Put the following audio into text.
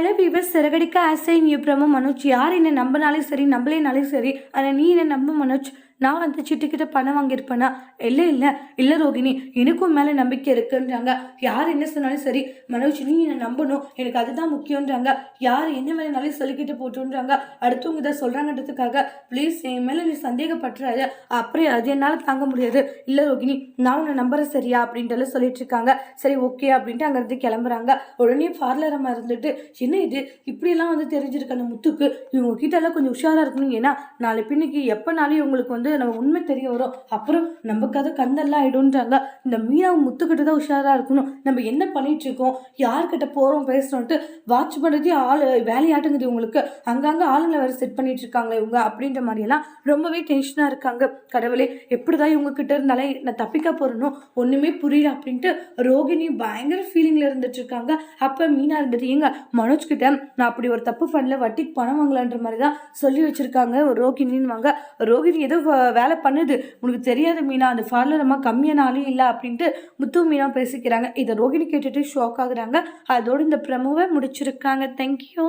Hello viewer Siragadikka ஆசை நீ பிரம்ம மனோஜ். யார் என்ன நம்பினாலும் சரி நம்பலேனாலும் சரி ஆனால் நீ என்ன நம்ப மனோஜ். நான் வந்து சிட்டுக்கிட்ட பணம் வாங்கியிருப்பேனா? இல்லை இல்லை. இல்லை ரோகிணி. எனக்கும் மேலே நம்பிக்கை இருக்குன்றாங்க. யார் என்ன சொன்னாலும் சரி மனோஜ் நீ என்னை நம்பணும். எனக்கு அதுதான் முக்கியன்றாங்க யார் என்ன வேலைனாலும் சொல்லிக்கிட்டு போட்டுன்றாங்க. அடுத்தவங்க இதை சொல்கிறாங்கன்றதுக்காக ப்ளீஸ் என் மேலே நீ சந்தேகப்பட்டுறாரு அப்புறம் அது என்னால் தாங்க முடியாது. இல்லை ரோகிணி நான் உன்னை நம்புறேன் சரியா? அப்படின்ட்டு சொல்லிட்டு இருக்காங்க சரி ஓகே அப்படின்ட்டு அங்கேருந்து கிளம்புறாங்க. உடனே பார்லரமாக இருந்துட்டு என்ன இது? இப்படியெல்லாம் வந்து தெரிஞ்சிருக்கு அந்த முத்துக்கு. இவங்க கிட்ட எல்லாம் கொஞ்சம் உஷாராக இருக்கணும். ஏன்னா நாளை பின்னைக்கு எப்போனாலும் இவங்களுக்கு வந்து நம்ம உண்மை தெரிய வரும். அப்புறம் நம்ம கதை கந்தெல்லாம் ஆயிடும்ன்றாங்க. இந்த மீனாவை முத்துக்கிட்ட தான் உஷாராக இருக்கணும். நம்ம என்ன பண்ணிட்டு இருக்கோம்? யார்கிட்ட போகிறோம் பேசுகிறோன்ட்டு வாட்ச் பண்ணுறதே ஆள் வேலையாட்டுங்குது இவங்களுக்கு. அங்கங்கே ஆளுங்களை வேறு செட் பண்ணிட்டு இருக்காங்களே இவங்க அப்படின்ற மாதிரியெல்லாம் ரொம்பவே டென்ஷனாக இருக்காங்க. கடவுளே எப்படி தான் இவங்க கிட்ட இருந்தாலே நான் தப்பிக்க போகிறனும் ஒன்றுமே புரியல அப்படின்ட்டு ரோகிணி பயங்கர ஃபீலிங்கில் இருந்துட்டு இருக்காங்க. அப்போ மீனா இருந்துட்டு ஏங்க மனோஜ்கிட்ட நான் அப்படி ஒரு தப்பு பண்ணல வட்டிக்கு பணம் வாங்கலான்ற மாதிரி தான் சொல்லி வச்சிருக்காங்க ரோகிணின்னு வாங்க ரோகிணி ஏதோ வேலை பண்ணுது. உனக்கு தெரியாது மீனா அந்த பார்லர் நம்ம கம்மியான ஆளே இல்லை அப்படின்ட்டு முத்து மீனா பேசிக்கிறாங்க. இதை ரோகிணி கேட்டுட்டு ஷாக் ஆகுறாங்க. அதோட இந்த ப்ரமோவை முடிச்சிருக்காங்க. தேங்க்யூ